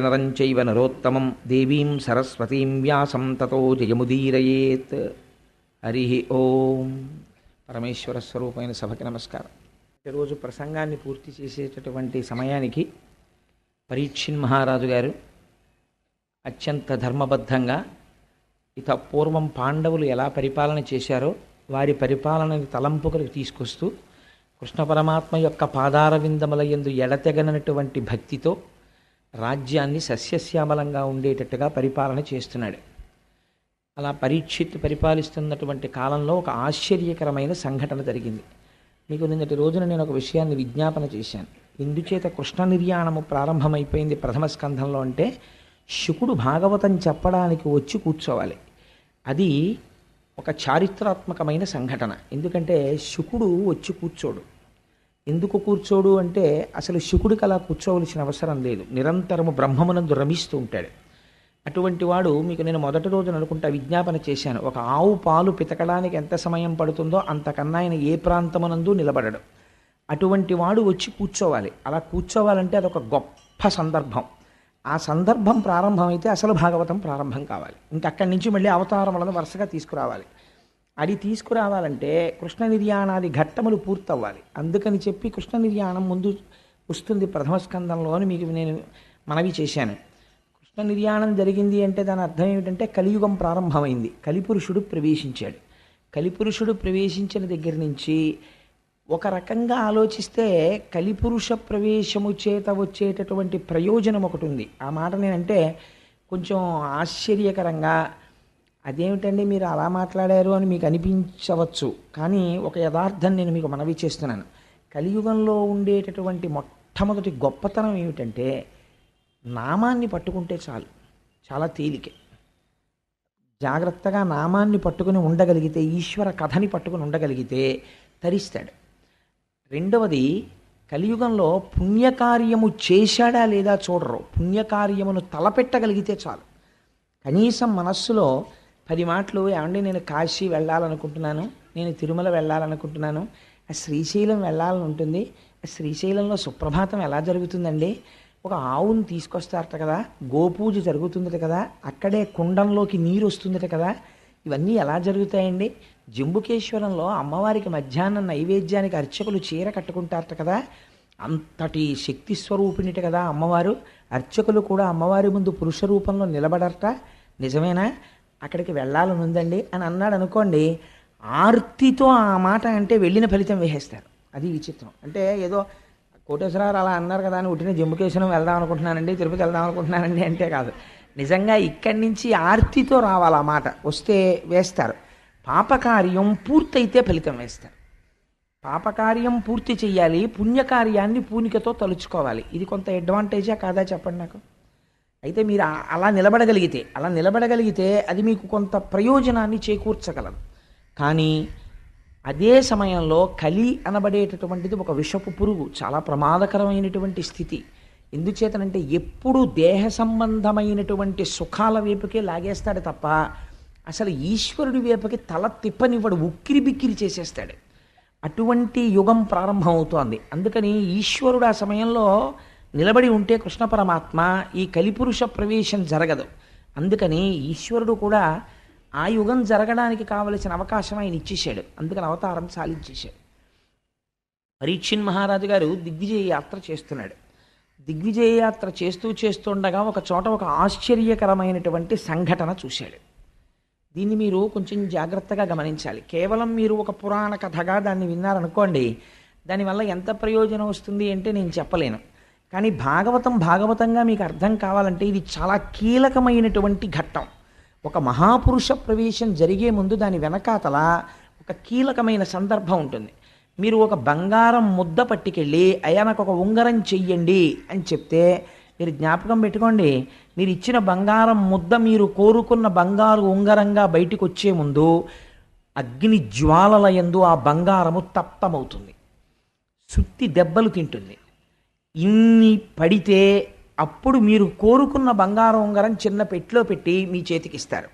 నమస్కృత్య నరోత్తమం. దేవీం సరస్వతీం వ్యాసం తతో జయముదీరయేత్. హరి ఓం. పరమేశ్వర స్వరూపమైన సభకి నమస్కారం. ఈరోజు ప్రసంగాన్ని పూర్తి చేసేటటువంటి సమయానికి పరీక్షిన్ మహారాజు గారు అత్యంత ధర్మబద్ధంగా ఇత పూర్వం పాండవులు ఎలా పరిపాలన చేశారో వారి పరిపాలనని తలంపుకలకు తీసుకొస్తూ కృష్ణ పరమాత్మ యొక్క పాదార విందముల యందు ఎడతెగనటువంటి భక్తితో రాజ్యాన్ని సస్యశ్యామలంగా ఉండేటట్టుగా పరిపాలన చేస్తున్నాడు. అలా పరీక్షిత్ పరిపాలిస్తున్నటువంటి కాలంలో ఒక ఆశ్చర్యకరమైన సంఘటన జరిగింది. మీకు నిన్నటి రోజున నేను ఒక విషయాన్ని విజ్ఞాపన చేశాను. ఇందుచేత కృష్ణ నిర్యాణము ప్రారంభమైపోయింది ప్రథమ స్కంధంలో అంటే శుకుడు భాగవతం చెప్పడానికి వచ్చి కూర్చోవాలి. అది ఒక చారిత్రాత్మకమైన సంఘటన. ఎందుకంటే శుకుడు వచ్చి కూర్చోడు. ఎందుకు కూర్చోడు అంటే అసలు శుకుడికి అలా కూర్చోవలసిన అవసరం లేదు. నిరంతరము బ్రహ్మమునందు రమిస్తూ ఉంటాడు. అటువంటి వాడు మీకు నేను మొదటి రోజున అనుకుంటా విజ్ఞాపన చేశాను. ఒక ఆవు పాలు పితకడానికి ఎంత సమయం పడుతుందో అంతకన్నా ఆయన ఏ ప్రాంతమునందు నిలబడడు. అటువంటి వాడు వచ్చి కూర్చోవాలి. అలా కూర్చోవాలంటే అదొక గొప్ప సందర్భం. ఆ సందర్భం ప్రారంభమైతే అసలు భాగవతం ప్రారంభం కావాలి. ఇంకా అక్కడి నుంచి మళ్ళీ అవతారములను వరుసగా తీసుకురావాలి. అది తీసుకురావాలంటే కృష్ణ నిర్యాణాది ఘట్టములు పూర్తవ్వాలి. అందుకని చెప్పి కృష్ణ నిర్యాణం ముందు వస్తుంది ప్రథమ స్కందంలో అని మీకు నేను మనవి చేశాను. కృష్ణ నిర్యాణం జరిగింది అంటే దాని అర్థం ఏమిటంటే కలియుగం ప్రారంభమైంది. కలిపురుషుడు ప్రవేశించాడు. కలిపురుషుడు ప్రవేశించిన దగ్గర నుంచి ఒక రకంగా ఆలోచిస్తే కలిపురుష ప్రవేశము చేత వచ్చేటటువంటి ప్రయోజనం ఒకటి ఉంది. ఆ మాట నేనంటే కొంచెం ఆశ్చర్యకరంగా అదేమిటండి మీరు అలా మాట్లాడారు అని మీకు అనిపించవచ్చు కానీ ఒక యథార్థం నేను మీకు మనవి చేస్తున్నాను. కలియుగంలో ఉండేటటువంటి మొట్టమొదటి గొప్పతనం ఏమిటంటే నామాన్ని పట్టుకుంటే చాలు చాలా తేలికే. జాగ్రత్తగా నామాన్ని పట్టుకుని ఉండగలిగితే ఈశ్వర కథని పట్టుకుని ఉండగలిగితే తరిస్తాడు. రెండవది కలియుగంలో పుణ్యకార్యము చేశాడా లేదా చూడరు. పుణ్యకార్యమును తలపెట్టగలిగితే చాలు. కనీసం మనస్సులో పది మాటలు ఏమండి నేను కాశీ వెళ్ళాలనుకుంటున్నాను నేను తిరుమల వెళ్ళాలనుకుంటున్నాను ఆ శ్రీశైలం వెళ్ళాలని ఉంటుంది ఆ శ్రీశైలంలో సుప్రభాతం ఎలా జరుగుతుందండి? ఒక ఆవును తీసుకొస్తారట కదా గోపూజ జరుగుతుందట కదా అక్కడే కుండంలోకి నీరు వస్తుందట కదా ఇవన్నీ ఎలా జరుగుతాయండి? జంబుకేశ్వరంలో అమ్మవారికి మధ్యాహ్నం నైవేద్యానికి అర్చకులు చీర కట్టుకుంటారట కదా అంతటి శక్తి స్వరూపిణిట కదా అమ్మవారు అర్చకులు కూడా అమ్మవారి ముందు పురుష రూపంలో నిలబడరట నిజమేనా? అక్కడికి వెళ్ళాలని ఉందండి అని అన్నాడు అనుకోండి ఆర్తితో ఆ మాట అంటే వెళ్ళిన ఫలితం వేసేస్తారు. అది విచిత్రం. అంటే ఏదో కోటేశ్వరరావు అలా అన్నారు కదా అని ఉట్టిన జమ్ముకేశ్వరం వెళ్దాం అనుకుంటున్నానండి తిరుపతి వెళ్దాం అనుకుంటున్నానండి అంటే కాదు. నిజంగా ఇక్కడి నుంచి ఆర్తితో రావాలి ఆ మాట. వస్తే వేస్తారు. పాపకార్యం పూర్తయితే ఫలితం వేస్తారు. పాపకార్యం పూర్తి చేయాలి పుణ్యకార్యాన్ని పూనికతో తలుచుకోవాలి. ఇది కొంత అడ్వాంటేజా కాదా చెప్పండి నాకు? అయితే మీరు అలా నిలబడగలిగితే అలా నిలబడగలిగితే అది మీకు కొంత ప్రయోజనాన్ని చేకూర్చగలదు. కానీ అదే సమయంలో కలి అనబడేటటువంటిది ఒక విషపు పురుగు చాలా ప్రమాదకరమైనటువంటి స్థితి. ఎందుచేతనంటే ఎప్పుడు దేహ సంబంధమైనటువంటి సుఖాల వైపుకే లాగేస్తాడు తప్ప అసలు ఈశ్వరుడి వైపుకి తల తిప్పనివ్వడు ఉక్కిరి బిక్కిరి చేసేస్తాడు. అటువంటి యుగం ప్రారంభమవుతోంది. అందుకని ఈశ్వరుడు ఆ సమయంలో నిలబడి ఉంటే కృష్ణ పరమాత్మ ఈ కలిపురుష ప్రవేశం జరగదు. అందుకని ఈశ్వరుడు కూడా ఆ యుగం జరగడానికి కావలసిన అవకాశం ఆయన ఇచ్చేశాడు. అందుకని అవతారం సాధించేశాడు. పరీక్షిన్ మహారాజు గారు దిగ్విజయ యాత్ర చేస్తున్నాడు. దిగ్విజయ యాత్ర చేస్తూ చేస్తుండగా ఒక చోట ఒక ఆశ్చర్యకరమైనటువంటి సంఘటన చూశాడు. దీన్ని మీరు కొంచెం జాగ్రత్తగా గమనించాలి. కేవలం మీరు ఒక పురాణ కథగా దాన్ని విన్నారనుకోండి దానివల్ల ఎంత ప్రయోజనం వస్తుంది అంటే నేను చెప్పలేను. కానీ భాగవతం భాగవతంగా మీకు అర్థం కావాలంటే ఇది చాలా కీలకమైనటువంటి ఘట్టం. ఒక మహాపురుష ప్రవేశం జరిగే ముందు దాని వెనకాతల ఒక కీలకమైన సందర్భం ఉంటుంది. మీరు ఒక బంగారం ముద్ద పట్టుకెళ్ళి అయ్యా నాకు ఒక ఉంగరం చెయ్యండి అని చెప్తే మీరు జ్ఞాపకం పెట్టుకోండి. మీరు ఇచ్చిన బంగారం ముద్ద మీరు కోరుకున్న బంగారు ఉంగరంగా బయటకు వచ్చే ముందు అగ్ని జ్వాలల యందు ఆ బంగారము తప్తమవుతుంది. సుత్తి దెబ్బలు తింటుంది. ఇన్ని పడితే అప్పుడు మీరు కోరుకున్న బంగారం ఉంగరం చిన్న పెట్టిలో పెట్టి మీ చేతికి ఇస్తారు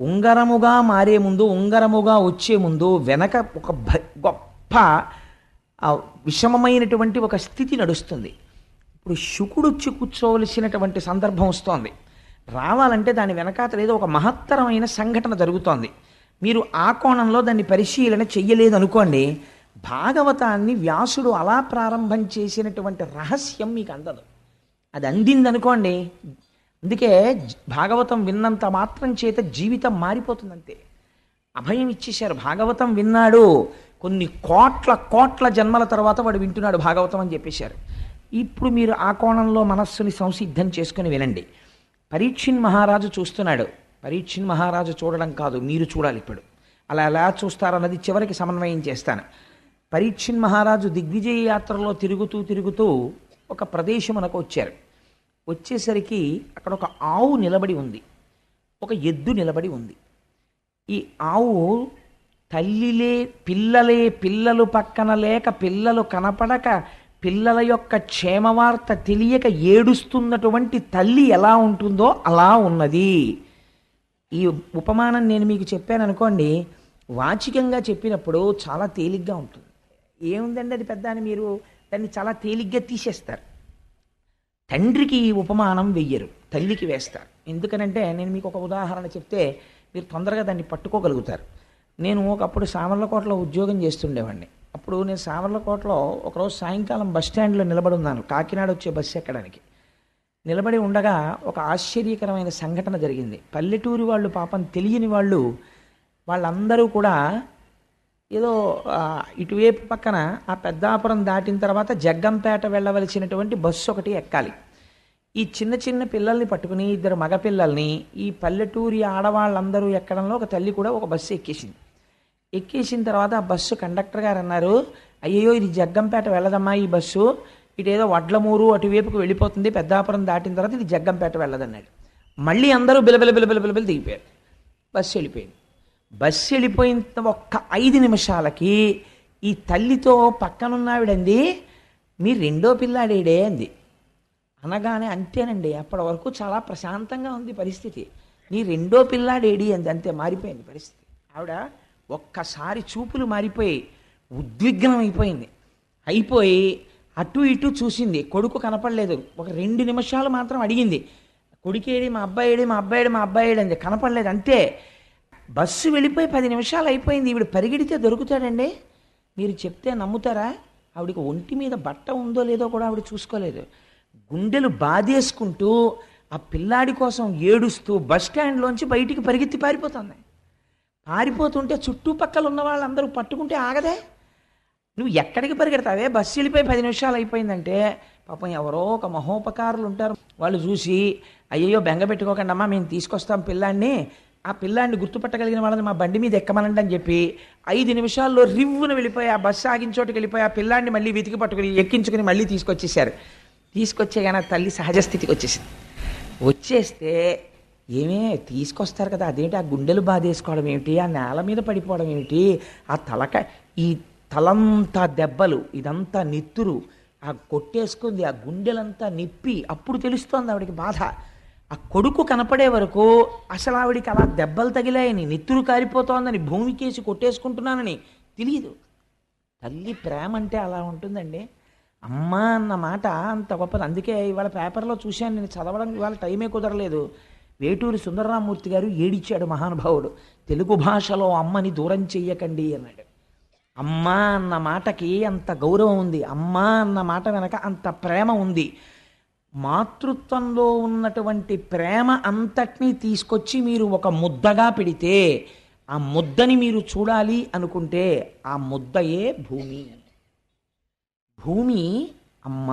ఉంగరముగా మారే ముందు ఉంగరముగా వచ్చే ముందు వెనక ఒక భ- గొప్ప విషమమైనటువంటి ఒక స్థితి నడుస్తుంది. ఇప్పుడు శుకుడు వచ్చి కూర్చోవలసినటువంటి సందర్భం వస్తోంది. రావాలంటే దాని వెనకాతల ఏదో ఒక మహత్తరమైన సంఘటన జరుగుతోంది. మీరు ఆ కోణంలో దాన్ని పరిశీలన చెయ్యలేదు అనుకోండి భాగవతాన్ని వ్యాసుడు అలా ప్రారంభం చేసినటువంటి రహస్యం మీకు అందదు. అది అందింది అనుకోండి అందుకే భాగవతం విన్నంత మాత్రం చేత జీవితం మారిపోతుంది అంతే అభయం ఇచ్చేశారు భాగవతం విన్నాడు కొన్ని కోట్ల కోట్ల జన్మల తర్వాత వాడు వింటున్నాడు భాగవతం అని చెప్పేశారు. ఇప్పుడు మీరు ఆ కోణంలో మనస్సుని సంసిద్ధం చేసుకుని వినండి పరీక్షిన్ మహారాజు చూస్తున్నాడు. పరీక్షిన్ మహారాజు చూడడం కాదు మీరు చూడాలి ఇప్పుడు. అలా ఎలా చూస్తారన్నది చివరికి సమన్వయం చేస్తాను. పరీక్షిన్ మహారాజు దిగ్విజయ యాత్రలో తిరుగుతూ తిరుగుతూ ఒక ప్రదేశమునకు వచ్చారు. వచ్చేసరికి అక్కడ ఒక ఆవు నిలబడి ఉంది. ఒక ఎద్దు నిలబడి ఉంది. ఈ ఆవు తల్లిలే పిల్లలే పిల్లలు పక్కన లేక పిల్లలు కనపడక పిల్లల యొక్క క్షేమవార్త తెలియక ఏడుస్తున్నటువంటి తల్లి ఎలా ఉంటుందో అలా ఉన్నది. ఈ ఉపమానం నేను మీకు చెప్పాను అనుకోండి వాచికంగా చెప్పినప్పుడు చాలా తేలిగ్గా ఉంటుంది. ఏముందండి అది పెద్ద అని మీరు? దాన్ని చాలా తేలిగ్గా తీసేస్తారు. తండ్రికి ఉపమానం వెయ్యరు తల్లికి వేస్తారు. ఎందుకనంటే నేను మీకు ఒక ఉదాహరణ చెప్తే మీరు తొందరగా దాన్ని పట్టుకోగలుగుతారు. నేను ఒకప్పుడు సామర్లకోటలో ఉద్యోగం చేస్తుండేవాడిని. అప్పుడు నేను సామర్లకోటలో ఒకరోజు సాయంకాలం బస్ స్టాండ్లో నిలబడి ఉన్నాను. కాకినాడ వచ్చే బస్సు ఎక్కడానికి. నిలబడి ఉండగా ఒక ఆశ్చర్యకరమైన సంఘటన జరిగింది. పల్లెటూరి వాళ్ళు పాపం తెలియని వాళ్ళు వాళ్ళందరూ కూడా ఏదో ఇటువైపు పక్కన ఆ పెద్దాపురం దాటిన తర్వాత జగ్గంపేట వెళ్ళవలసినటువంటి బస్సు ఒకటి ఎక్కాలి. ఈ చిన్న చిన్న పిల్లల్ని పట్టుకుని ఇద్దరు మగ పిల్లల్ని ఈ పల్లెటూరి ఆడవాళ్ళందరూ ఎక్కడంలో ఒక తల్లి కూడా ఒక బస్సు ఎక్కేసింది. ఎక్కేసిన తర్వాత ఆ బస్సు కండక్టర్ గారు అన్నారు అయ్యో ఇది జగ్గంపేట వెళ్ళదమ్మా ఈ బస్సు. ఇటేదో వడ్లమూరు అటువైపుకు వెళ్ళిపోతుంది పెద్దాపురం దాటిన తర్వాత ఇది జగ్గంపేట వెళ్ళదన్నాడు. మళ్ళీ అందరూ బిలబిల బిలబిల బిలబిల దిగిపోయారు. బస్సు వెళ్ళిపోయింది. బస్సు వెళ్ళిపోయిన ఒక్క ఐదు నిమిషాలకి ఈ తల్లితో పక్కనున్నావిడంది మీ రెండో పిల్లాడేడే అంది. అనగానే అంతేనండి అప్పటి వరకు చాలా ప్రశాంతంగా ఉంది పరిస్థితి. నీ రెండో పిల్లాడేడి అంది అంతే మారిపోయింది పరిస్థితి. ఆవిడ ఒక్కసారి చూపులు మారిపోయి ఉద్విగ్నం అయిపోయింది అయిపోయి అటు ఇటు చూసింది కొడుకు కనపడలేదు. ఒక రెండు నిమిషాలు మాత్రం అడిగింది కొడుకేడి మా అబ్బాయిడి మా అబ్బాయిడి మా అబ్బాయిడి అంది కనపడలేదు అంతే. బస్సు వెళ్ళిపోయి పది నిమిషాలు అయిపోయింది. ఈవిడ పరిగెడితే దొరుకుతాడండి. మీరు చెప్తే నమ్ముతారా? ఆవిడకి ఒంటి మీద బట్ట ఉందో లేదో కూడా ఆవిడ చూసుకోలేదు. గుండెలు బాధేసుకుంటూ ఆ పిల్లాడి కోసం ఏడుస్తూ బస్ స్టాండ్లోంచి బయటికి పరిగెత్తి పారిపోతుంది. పారిపోతుంటే చుట్టుపక్కల ఉన్న వాళ్ళందరూ పట్టుకుంటే ఆగదే. నువ్వు ఎక్కడికి పరిగెడతావే? బస్సు వెళ్ళిపోయి పది నిమిషాలు అయిపోయిందంటే పాపం ఎవరో ఒక మహోపకారులు ఉంటారు. వాళ్ళు చూసి అయ్యయ్యో బెంగ పెట్టుకోకండి అమ్మా మేము తీసుకొస్తాం పిల్లాన్ని ఆ పిల్లాన్ని గుర్తుపట్టగలిగిన వాళ్ళని మా బండి మీద ఎక్కమనండి అని చెప్పి ఐదు నిమిషాల్లో రివ్వున వెళ్ళిపోయి ఆ బస్సు ఆగిన చోటుకి వెళ్ళిపోయి ఆ పిల్లాన్ని మళ్ళీ వెతికి పట్టుకుని ఎక్కించుకుని మళ్ళీ తీసుకొచ్చేసారు తీసుకొచ్చేగాన తల్లి సహజ స్థితికి వచ్చేసింది. వచ్చేస్తే ఏమే తీసుకొస్తారు కదా అదేంటి ఆ గుండెలు బాధేసుకోవడం ఏమిటి ఆ నేల మీద పడిపోవడం ఏమిటి ఆ తలక ఈ తలంతా దెబ్బలు ఇదంతా నెత్తురు ఆ కొట్టేసుకుంది ఆ గుండెలంతా నిప్పి అప్పుడు తెలుస్తోంది ఆవిడకి బాధ. ఆ కొడుకు కనపడే వరకు అసలు ఆవిడికి అలా దెబ్బలు తగిలాయని నెత్తురు కారిపోతోందని భూమికేసి కొట్టేసుకుంటున్నానని తెలియదు తల్లి ప్రేమ అంటే అలా ఉంటుందండి. అమ్మ అన్న మాట అంత గొప్పది. అందుకే ఇవాళ పేపర్లో చూశాను నేను చదవడం ఇవాళ టైమే కుదరలేదు. వేటూరి సుందరరామూర్తి గారు ఏడిచాడు మహానుభావుడు. తెలుగు భాషలో అమ్మని దూరం చెయ్యకండి అన్నాడు. అమ్మ అన్న మాటకి అంత గౌరవం ఉంది. అమ్మ అన్న మాట వెనక అంత ప్రేమ ఉంది. మాతృత్వంలో ఉన్నటువంటి ప్రేమ అంతటినీ తీసుకొచ్చి మీరు ఒక ముద్దగా పెడితే ఆ ముద్దని మీరు చూడాలి అనుకుంటే ఆ ముద్దయే భూమి. భూమి అమ్మ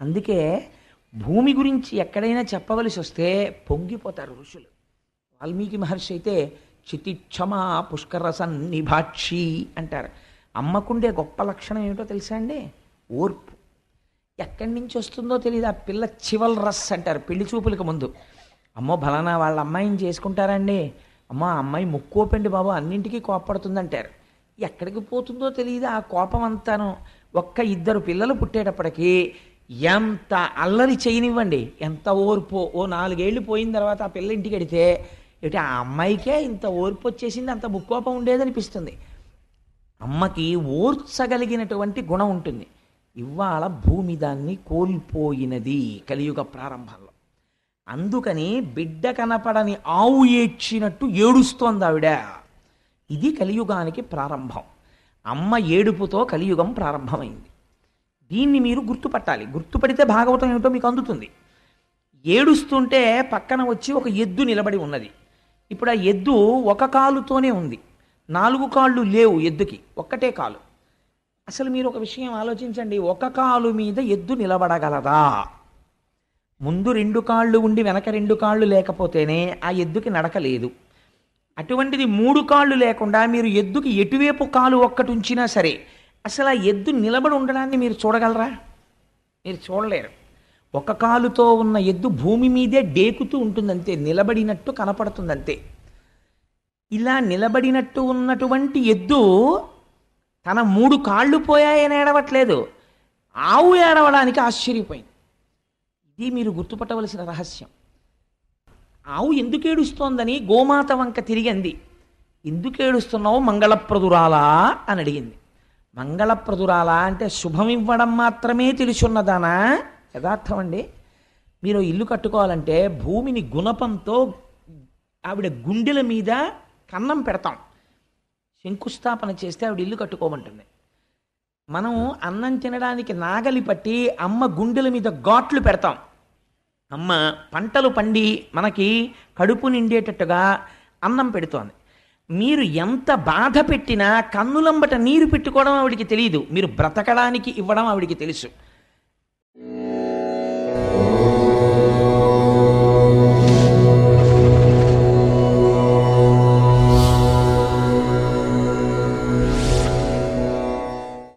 అందుకే భూమి గురించి ఎక్కడైనా చెప్పవలసి వస్తే పొంగిపోతారు ఋషులు. వాల్మీకి మహర్షి అయితే చితిక్షమా పుష్కర సన్నిభాక్షి అంటారు. అమ్మకుండే గొప్ప లక్షణం ఏమిటో తెలుసా అండి? ఓర్పు. ఎక్కడి నుంచి వస్తుందో తెలియదు ఆ పిల్ల చివల్ రస్ అంటారు పెళ్ళి చూపులకు ముందు. అమ్మో బలానా వాళ్ళ అమ్మాయిని చేసుకుంటారండి. అమ్మో ఆ అమ్మాయి ముక్కోపండి బాబు అన్నింటికీ కోపడుతుంది అంటారు ఎక్కడికి పోతుందో తెలియదు ఆ కోపం అంతాను. ఒక్క ఇద్దరు పిల్లలు పుట్టేటప్పటికి ఎంత అల్లరి చేయనివ్వండి ఎంత ఓర్పు. ఓ నాలుగేళ్ళు పోయిన తర్వాత ఆ పిల్ల ఇంటికి అడితే ఏమిటి ఆ అమ్మాయికే ఇంత ఓర్పు వచ్చేసింది అంత ముక్కోపం ఉండేదనిపిస్తుంది. అమ్మకి ఓర్చగలిగినటువంటి గుణం ఉంటుంది. ఇవాళ భూమి దాన్ని కోల్పోయినది కలియుగ ప్రారంభంలో. అందుకని బిడ్డ కనపడని ఆవు ఏడ్చినట్టు ఏడుస్తోంది ఆవిడ. ఇది కలియుగానికి ప్రారంభం. అమ్మ ఏడుపుతో కలియుగం ప్రారంభమైంది. దీన్ని మీరు గుర్తుపట్టాలి. గుర్తుపడితే భాగవతం ఏమిటో మీకు అందుతుంది. ఏడుస్తుంటే పక్కన వచ్చి ఒక ఎద్దు నిలబడి ఉన్నది. ఇప్పుడు ఆ ఎద్దు ఒక కాలుతోనే ఉంది. నాలుగు కాళ్ళు లేవు ఎద్దుకి. ఒక్కటే కాలు. అసలు మీరు ఒక విషయం ఆలోచించండి. ఒక కాలు మీద ఎద్దు నిలబడగలదా? ముందు రెండు కాళ్ళు ఉండి వెనక రెండు కాళ్ళు లేకపోతేనే ఆ ఎద్దుకి నడకలేదు అటువంటిది మూడు కాళ్ళు లేకుండా మీరు ఎద్దుకి ఎటువైపు కాలు ఒక్కటి ఉంచినా సరే అసలు ఆ ఎద్దు నిలబడి ఉండడాన్ని మీరు చూడగలరా? మీరు చూడలేరు. ఒక కాలుతో ఉన్న ఎద్దు భూమి మీదే డేకుతూ ఉంటుందంతే నిలబడినట్టు కనపడుతుందంతే. ఇలా నిలబడినట్టు ఉన్నటువంటి ఎద్దు తన మూడు కాళ్ళు పోయాయని ఏడవట్లేదు. ఆవు ఏడవడానికి ఆశ్చర్యపోయింది. ఇది మీరు గుర్తుపట్టవలసిన రహస్యం. ఆవు ఎందుకు ఏడుస్తోందని గోమాత వంక తిరిగింది ఎందుకు ఏడుస్తున్నావు మంగళప్రదురాలా అని అడిగింది. మంగళప్రదురాలా అంటే శుభం ఇవ్వడం మాత్రమే తెలుసున్నదానా? యథార్థం అండి. మీరు ఇల్లు కట్టుకోవాలంటే భూమిని గుణపంతో ఆవిడ గుండెల మీద కన్నం పెడతాం. శంకుస్థాపన చేస్తే ఆవిడ ఇల్లు కట్టుకోమంటుంది. మనం అన్నం తినడానికి నాగలి పట్టి అమ్మ గుండెల మీద ఘాట్లు పెడతాం. అమ్మ పంటలు పండి మనకి కడుపు నిండేటట్టుగా అన్నం పెడుతోంది. మీరు ఎంత బాధ పెట్టినా కన్నులంబట నీరు పెట్టుకోవడం ఆవిడికి తెలియదు మీరు బ్రతకడానికి ఇవ్వడం ఆవిడికి తెలుసు.